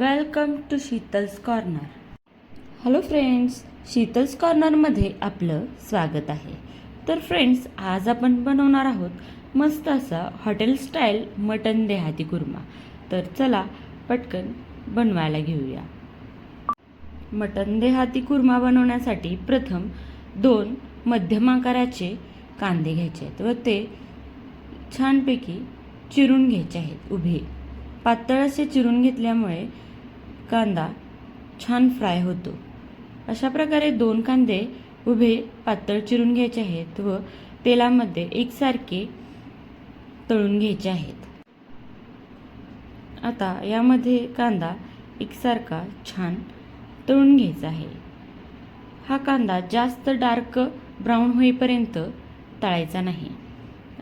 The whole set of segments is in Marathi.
Welcome to Sheetal's corner. Hello friends Sheetal's कॉर्नरमध्ये आपलं स्वागत आहे. तर फ्रेंड्स आज आपण बनवणार आहोत मस्त असा हॉटेल स्टाईल मटन देहाती कुर्मा. तर चला पटकन बनवायला घेऊया. मटन देहाती कुर्मा बनवण्यासाठी प्रथम दोन मध्यम आकाराचे कांदे घ्यायचे आहेत व ते छानपैकी चिरून घ्यायचे आहेत. उभे पातळ असे चिरून घेतल्यामुळे कांदा छान फ्राय होतो. अशा प्रकारे दोन कांदे उभे पातळ चिरून घ्यायचे आहेत व तेलामध्ये एकसारखे तळून घ्यायचे आहेत. आता यामध्ये कांदा एकसारखा छान तळून घ्यायचा आहे. हा कांदा जास्त डार्क ब्राऊन होईपर्यंत तळायचा नाही.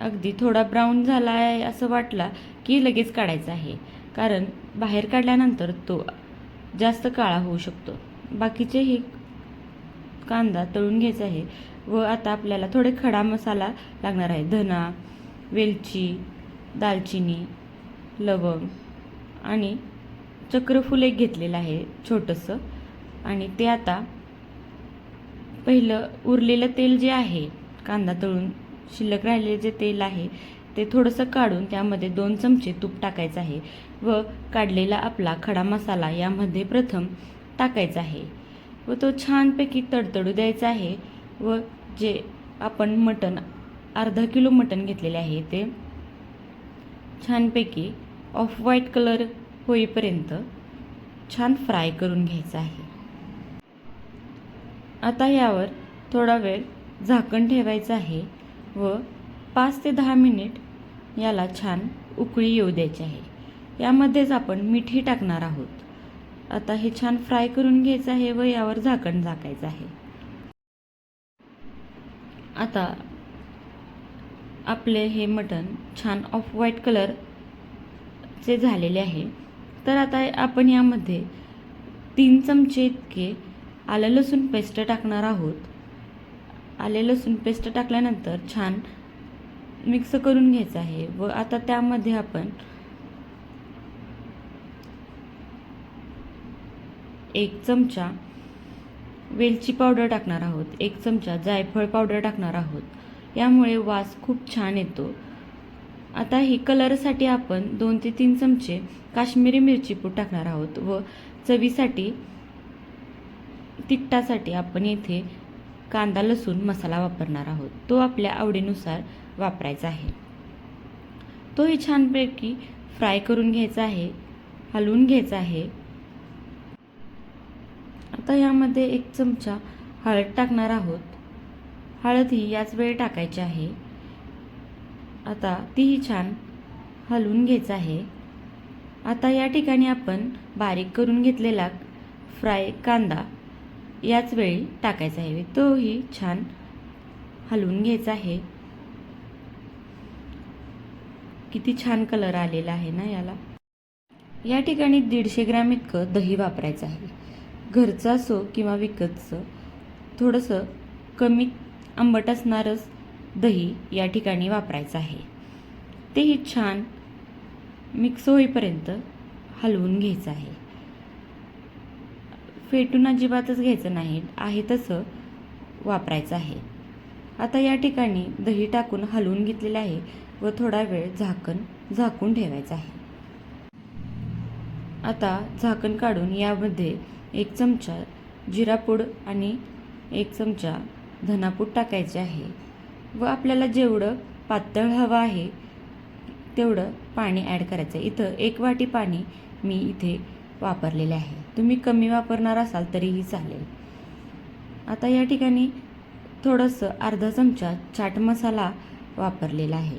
अगदी थोडा ब्राऊन झाला आहे असं वाटला की लगेच काढायचा आहे. कारण बाहेर काढल्यानंतर तो जास्त काळा होऊ शकतो. बाकीचे हे कांदा तळून घ्यायचा आहे व आता आपल्याला थोडे खडा मसाला लागणार आहे. धना वेलची दालचिनी लवंग आणि चक्रफूल एक घेतलेलं आहे छोटंसं. आणि ते आता पहिलं उरलेलं तेल जे आहे कांदा तळून शिल्लक राहिलेले जे तेल आहे ते थोडंसं काढून त्यामध्ये दोन चमचे तूप टाकायचं आहे व काढलेला आपला खडा मसाला यामध्ये प्रथम टाकायचा आहे. व तो छानपैकी तडतडू द्यायचा आहे व जे आपण मटण अर्धा किलो मटण घेतलेले आहे ते छानपैकी ऑफ व्हाईट कलर होईपर्यंत छान फ्राय करून घ्यायचं आहे. आता यावर थोडा वेळ झाकण ठेवायचं आहे व पाच ते दहा मिनिट याला छान उकळी येऊ द्यायची आहे. यामध्येच आपण मीठही टाकणार आहोत. आता हे छान फ्राय करून घ्यायचं आहे व यावर झाकण झाकायचं आहे. आता आपले हे मटण छान ऑफ व्हाईट कलरचे झालेले आहे. तर आता आपण यामध्ये तीन चमचे इतके आलं लसूण पेस्ट टाकणार आहोत. आले लसूण पेस्ट टाकल्यानंतर छान मिक्स करून घ्यायचं आहे. व आता त्यामध्ये आपण एक चमचा वेलची पावडर टाकणार आहोत. एक चमचा जायफळ पावडर टाकणार आहोत. यामुळे वास खूप छान येतो. आता ही कलरसाठी आपण दोन ते तीन चमचे काश्मीरी मिरची पूड टाकणार आहोत. व चवीसाठी तिखटासाठी आपण येथे कांदा लसूण मसाला वापरणार आहोत. तो आपल्या आवडीनुसार वापरायचा आहे. तोही छानपैकी फ्राय करून घ्यायचा आहे हलवून घ्यायचा आहे. आता यामध्ये एक चमचा हळद टाकणार आहोत. हळद ही याच वेळी टाकायची आहे. आता तीही छान हलवून घ्यायचं आहे. आता या ठिकाणी आपण बारीक करून घेतलेला फ्राय कांदा याच वेळी टाकायचा आहे. तोही छान हलवून घ्यायचा आहे. किती छान कलर आलेला आहे ना याला. या ठिकाणी दीडशे ग्रॅम इतकं दही वापरायचं आहे. घरचं असो किंवा विकतचं थोडंसं कमी आंबट असणारच दही या ठिकाणी वापरायचं आहे. तेही छान मिक्स होईपर्यंत हलवून घ्यायचं आहे. फेटून अजिबातच घ्यायचं नाही. आहे तसं वापरायचं आहे. आता या ठिकाणी दही टाकून हलवून घेतलेलं आहे व थोडा वेळ झाकण झाकून ठेवायचं आहे. आता झाकण काढून यामध्ये एक चमचा जिरापूड आणि एक चमचा धनापूड टाकायचे आहे. व आपल्याला जेवढं पातळ हवं आहे तेवढं पाणी ॲड करायचं आहे. इथं एक वाटी पाणी मी इथे वापरलेले आहे. तुम्ही कमी वापरणार असाल तरीही चालेल. आता या ठिकाणी थोडंसं अर्धा चमचा चाट मसाला वापरलेला आहे.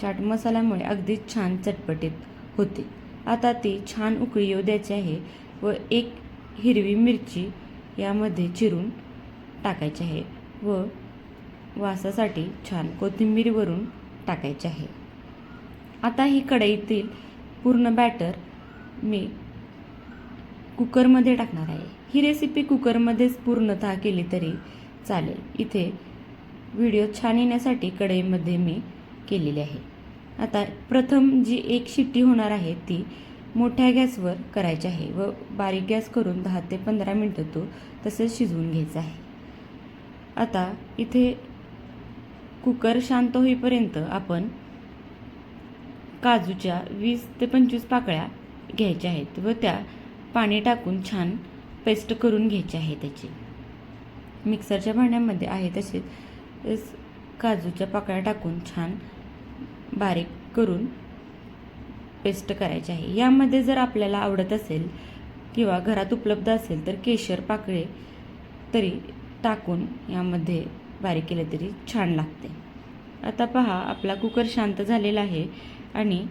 चाट मसाल्यामुळे अगदी छान चटपटीत होते. आता ती छान उकळी येऊ द्यायची आहे व एक हिरवी मिरची यामध्ये चिरून टाकायची आहे व वासासाठी छान कोथिंबीरवरून टाकायची आहे. आता ही कढईतील पूर्ण बॅटर मी कुकरमध्ये टाकणार आहे. ही रेसिपी कुकरमध्येच पूर्णतः केली तरी चालेल. इथे व्हिडिओ छान येण्यासाठी कढईमध्ये मी केलेली आहे. आता प्रथम जी एक शिट्टी होणार आहे ती मोठ्या गॅसवर करायची आहे व बारीक गॅस करून दहा ते पंधरा मिनटं तो तसेच शिजवून घ्यायचा आहे. आता इथे कुकर शांत होईपर्यंत आपण काजूच्या वीस ते पंचवीस पाकळ्या घ्यायच्या आहेत व त्या पाणी टाकून छान पेस्ट करून घ्यायची आहे त्याची. मिक्सरच्या भांड्यामध्ये आहे तसेच काजूच्या पाकळ्या टाकून छान बारीक करून पेस्ट करायची आहे. यामध्ये जर आपल्याला आवडत असेल किंवा घरात उपलब्ध असेल तर केशर पाकळे तरी टाकून यामध्ये बारीक केलं तरी छान लागते. आता पहा आपला कुकर शांत झालेला आहे आणि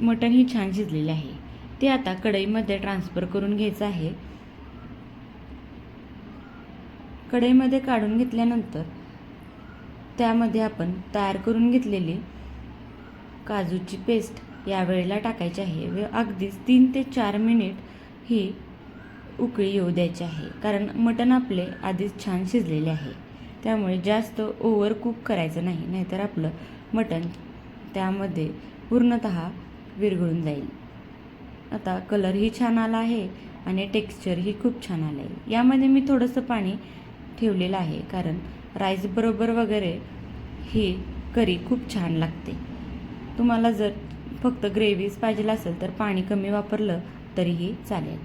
मटणही छान शिजलेले आहे. ते आता कढईमध्ये ट्रान्सफर करून घ्यायचं आहे. कढईमध्ये काढून घेतल्यानंतर त्यामध्ये आपण तयार करून घेतलेली काजूची पेस्ट यावेळेला टाकायची आहे. व अगदीच तीन ते चार मिनिट ही उकळी येऊ द्यायची आहे. कारण मटण आपले आधीच छान शिजलेले आहे. त्यामुळे जास्त ओव्हर कुक करायचं नाही. नाहीतर आपलं मटण त्यामध्ये पूर्णत विरघळून जाईल. आता कलरही छान आला आहे आणि टेक्स्चरही खूप छान आलं आहे यामध्ये मी थोडंसं पाणी ठेवलेलं आहे कारण राईस बरोबर वगैरे ही करी खूप छान लागते. तुम्हाला जर फक्त ग्रेव्हीज पाहिजे असेल तर पाणी कमी वापरलं तरीही चालेल.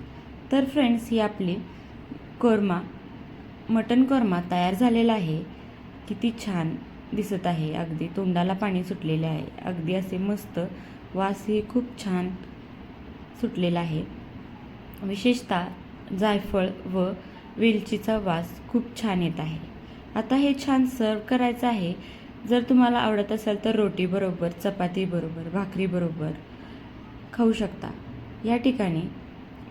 तर फ्रेंड्स ही आपली कोरमा मटन कोरमा तयार झालेला आहे. किती छान दिसत आहे. अगदी तोंडाला पाणी सुटलेले आहे. अगदी असे मस्त वासही खूप छान सुटलेला आहे. विशेषतः जायफळ व वेलचीचा वास खूप छान येत आहे. आता हे छान सर्व करायचं आहे. जर तुम्हाला आवडत असेल तर रोटीबरोबर चपातीबरोबर भाकरीबरोबर खाऊ शकता. या ठिकाणी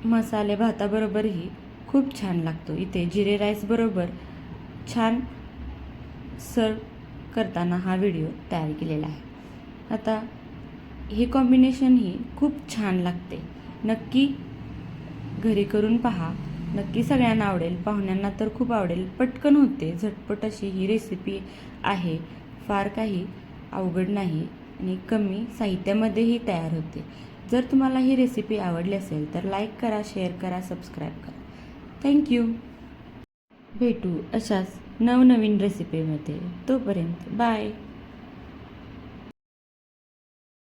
मसाले भाताबरोबरही खूप छान लागतो. इथे जिरे राईसबरोबर छान सर्व करताना हा व्हिडिओ तयार केलेला आहे. आता हे कॉम्बिनेशन ही खूप छान लागते. नक्की घरी करून पहा. नक्की सगळ्यांना आवडेल. पाहुण्यांना तर खूप आवडेल. पटकन होते. झटपट अशी ही रेसिपी आहे. फार काही अवघड नाही आणि कमी साहित्यामध्येही तयार होते. जर तुम्हाला ही रेसिपी आवडली असेल तर लाईक करा शेअर करा सबस्क्राईब करा. थँक्यू भेटू अशाच नवनवीन रेसिपीमध्ये तोपर्यंत बाय